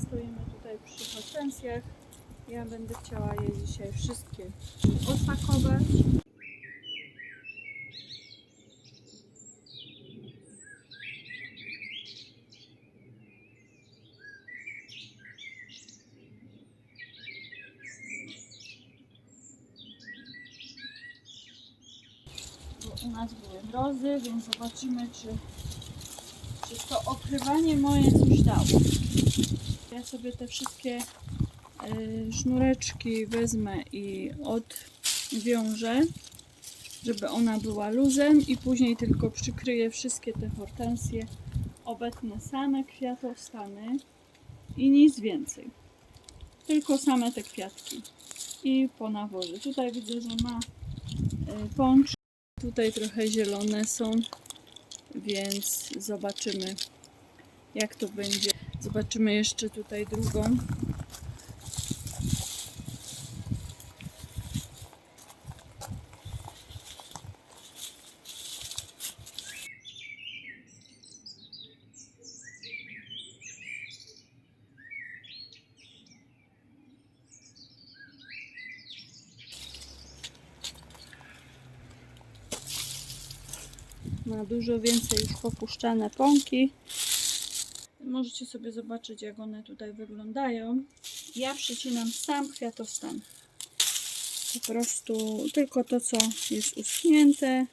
stoimy tutaj przy hortensjach. Ja będę chciała je dzisiaj wszystkie odpakować. U nas były mrozy, więc zobaczymy, czy, czy to okrywanie moje coś dało. Ja sobie te wszystkie y, sznureczki wezmę i odwiążę, żeby ona była luzem i później tylko przykryję wszystkie te hortensje, obetnę same kwiatostany i nic więcej. Tylko same te kwiatki i po nawozie. Tutaj widzę, że ma y, pącz, tutaj trochę zielone są, więc zobaczymy jak to będzie. Zobaczymy jeszcze tutaj drugą. Ma dużo więcej już popuszczane pąki. Możecie sobie zobaczyć, jak one tutaj wyglądają. Ja przycinam sam kwiatostan. Po prostu tylko to, co jest uschnięte.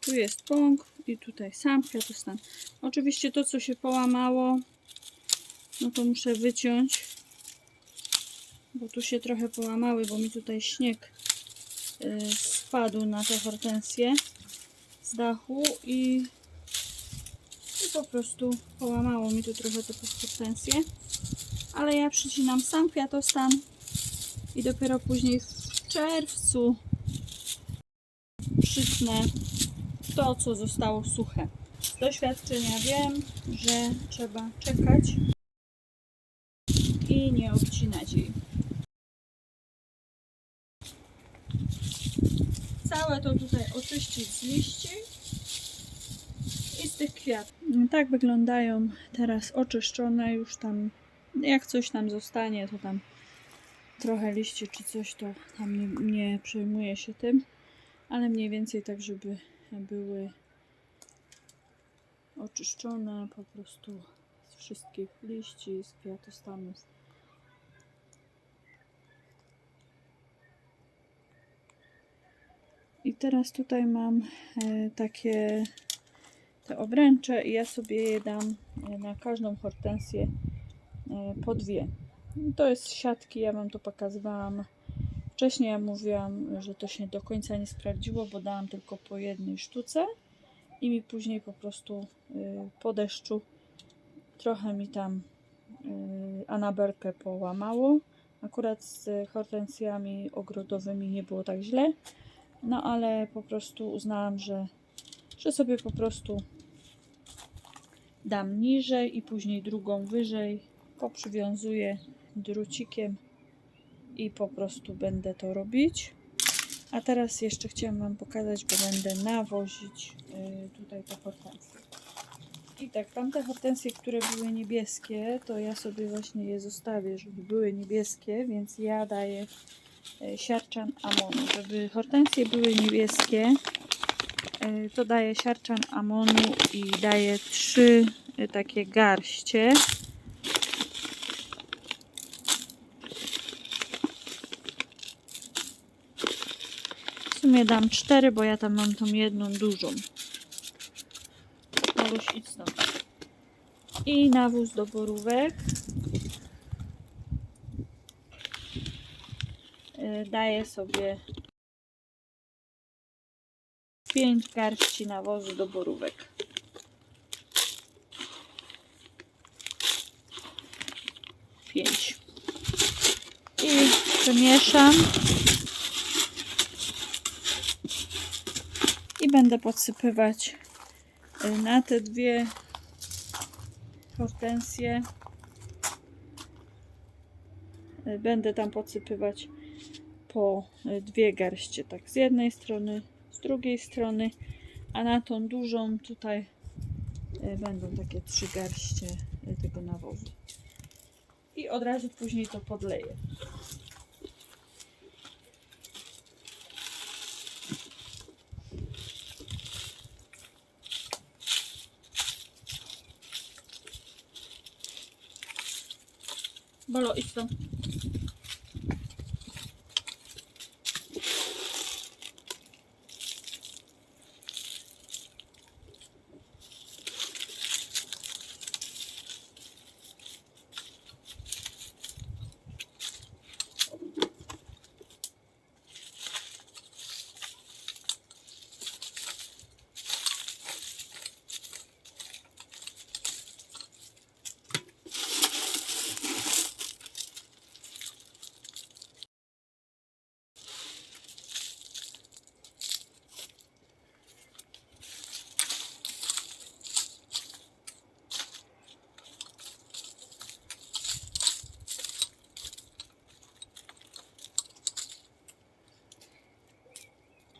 Tu jest pąk i tutaj sam kwiatostan. Oczywiście to, co się połamało, no to muszę wyciąć, bo tu się trochę połamały, bo mi tutaj śnieg y, spadł na te hortensje dachu i, i po prostu połamało mi tu trochę te hortensje. Ale ja przycinam sam kwiatostan i dopiero później w czerwcu przytnę to, co zostało suche. Z doświadczenia wiem, że trzeba czekać i nie obcinać jej. Całe to tutaj oczyścić z liści i z tych kwiatów. Tak wyglądają teraz oczyszczone, już tam jak coś tam zostanie, to tam trochę liści czy coś, to tam nie, nie przejmuję się tym, ale mniej więcej tak, żeby były oczyszczone po prostu z wszystkich liści, z kwiatostanów. Teraz tutaj mam e, takie te obręcze i ja sobie je dam e, na każdą hortensję e, po dwie. To jest siatki, ja Wam to pokazywałam wcześniej. Ja mówiłam, że to się do końca nie sprawdziło, bo dałam tylko po jednej sztuce i mi później po prostu po deszczu trochę mi tam anabelkę połamało. Akurat z hortensjami ogrodowymi nie było tak źle. No ale po prostu uznałam, że, że sobie po prostu dam niżej i później drugą wyżej. Poprzywiązuję drucikiem i po prostu będę to robić. A teraz jeszcze chciałam Wam pokazać, bo będę nawozić y, tutaj te hortensje. I tak, tamte hortensje, które były niebieskie, to ja sobie właśnie je zostawię, żeby były niebieskie, więc ja daję siarczan amonu. Żeby hortensje były niebieskie, e, to daję siarczan amonu i daję trzy e, takie garście. W sumie dam cztery, bo ja tam mam tą jedną dużą. Mogłeś idź stąd. I nawóz do borówek. Daję sobie 5 garści nawozu do borówek. Pięć. I przemieszam. I będę podsypywać y, na te dwie hortensje. Y, Będę tam podsypywać po y, dwie garście, tak z jednej strony, z drugiej strony, a na tą dużą tutaj e, będą takie trzy garście e, tego nawozu. I od razu później to podleję. Bolo, idź tam.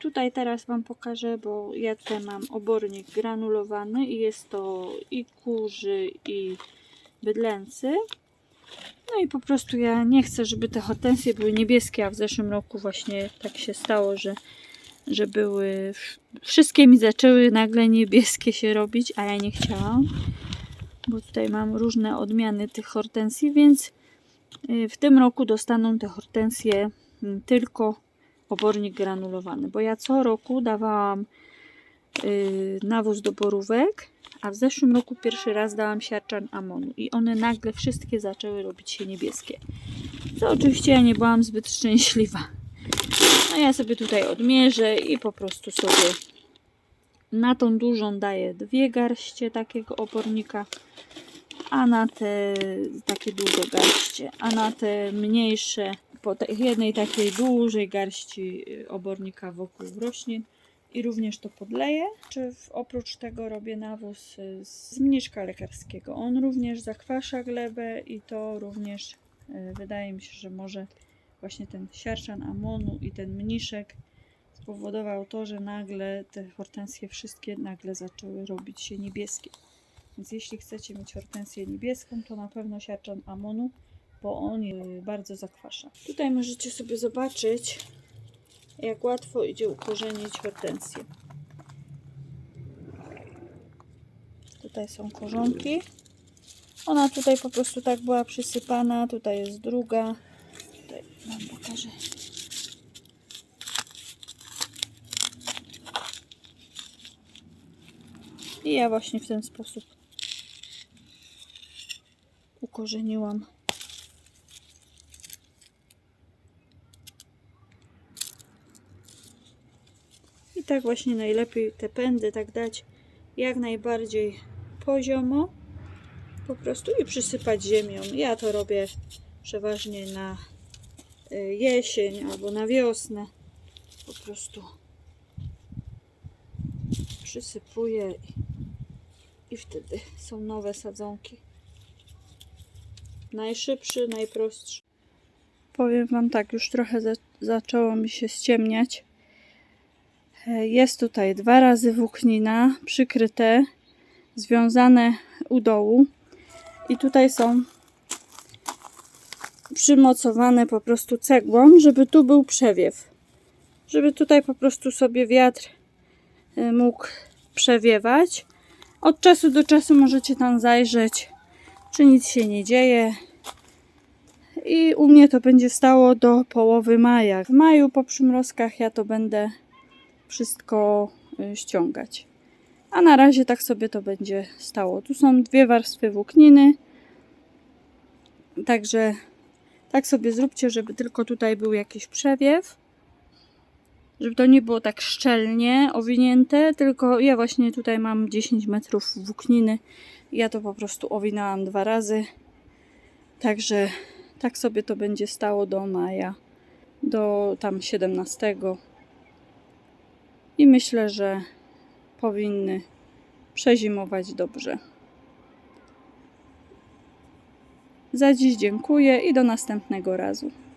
Tutaj teraz Wam pokażę, bo ja tutaj mam obornik granulowany i jest to i kurzy i bydlęcy. No i po prostu ja nie chcę, żeby te hortensje były niebieskie, a w zeszłym roku właśnie tak się stało, że, że były, wszystkie mi zaczęły nagle niebieskie się robić, a ja nie chciałam, bo tutaj mam różne odmiany tych hortensji, więc y, w tym roku dostaną te hortensje mm, tylko obornik granulowany, bo ja co roku dawałam y, nawóz do borówek, a w zeszłym roku pierwszy raz dałam siarczan amonu i one nagle wszystkie zaczęły robić się niebieskie. To oczywiście ja nie byłam zbyt szczęśliwa. No ja sobie tutaj odmierzę i po prostu sobie na tą dużą daję dwie garście takiego obornika, a na te takie długogarście, a na te mniejsze po jednej takiej dużej garści y, obornika wokół roślin i również to podleję. Czy oprócz tego robię nawóz y, z mniszka lekarskiego. On również zakwasza glebę i to również y, wydaje mi się, że może właśnie ten siarczan amonu i ten mniszek spowodował to, że nagle te hortensje wszystkie nagle zaczęły robić się niebieskie. Więc jeśli chcecie mieć hortensję niebieską, to na pewno siarczan amonu bo on je bardzo zakwasza. Tutaj możecie sobie zobaczyć, jak łatwo idzie ukorzenić hortensję. Tutaj są korzonki. Ona tutaj po prostu tak była przysypana. Tutaj jest druga. Tutaj Wam pokażę. I ja właśnie w ten sposób ukorzeniłam I tak właśnie najlepiej te pędy tak dać jak najbardziej poziomo po prostu i przysypać ziemią. Ja to robię przeważnie na y, jesień albo na wiosnę. Po prostu przysypuję i, wtedy są nowe sadzonki. Najszybszy, najprostszy. Powiem Wam tak, już trochę za, zaczęło mi się ściemniać. Jest tutaj dwa razy włóknina przykryte, związane u dołu i tutaj są przymocowane po prostu cegłą, żeby tu był przewiew. Żeby tutaj po prostu sobie wiatr e, mógł przewiewać. Od czasu do czasu możecie tam zajrzeć, czy nic się nie dzieje. I u mnie to będzie stało do połowy maja. W maju po przymrozkach ja to będę wszystko y, ściągać. A na razie tak sobie to będzie stało. Tu są dwie warstwy włókniny. Także tak sobie zróbcie, żeby tylko tutaj był jakiś przewiew. Żeby to nie było tak szczelnie owinięte, tylko ja właśnie tutaj mam 10 metrów włókniny. Ja to po prostu owinęłam dwa razy. Także tak sobie to będzie stało do maja, do tam 17 i myślę, że powinny przezimować dobrze. Za dziś dziękuję i do następnego razu.